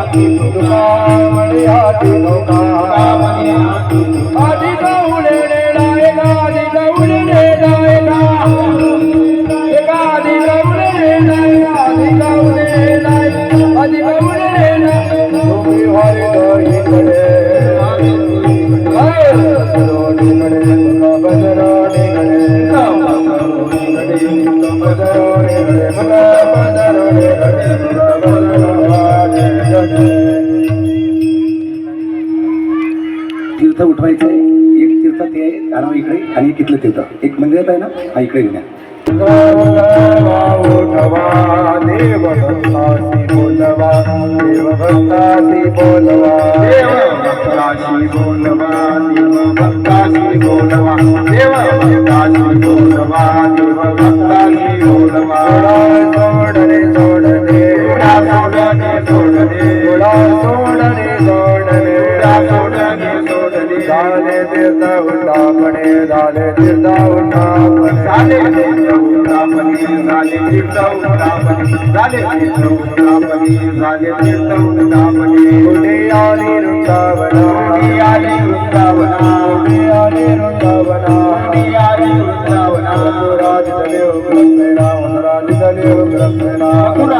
Lord, तीर्थ उठवायचं एक तीर्थ ते आणावं इकडे आणि एक इथलं तीर्थ एक मंदिर आहे ना हा इकडे घेण्या झाले तीर्था उठापणे झाले तीर्था उठापणे झाले तीर्थ उठापणे झाले तीर्थ उठापणे झाले तीर्थ उठापणे झाले तीर्थ उठापणे कुठे आली वृंदावना. कुठे आली वृंदावना. कुठे आली वृंदावना. कुठे आली वृंदावना. मधुराज झाले ब्रह्मणा मधुराज झाले ब्रह्मणा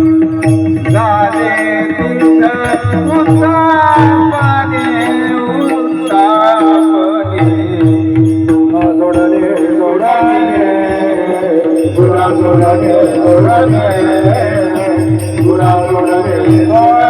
Thank you.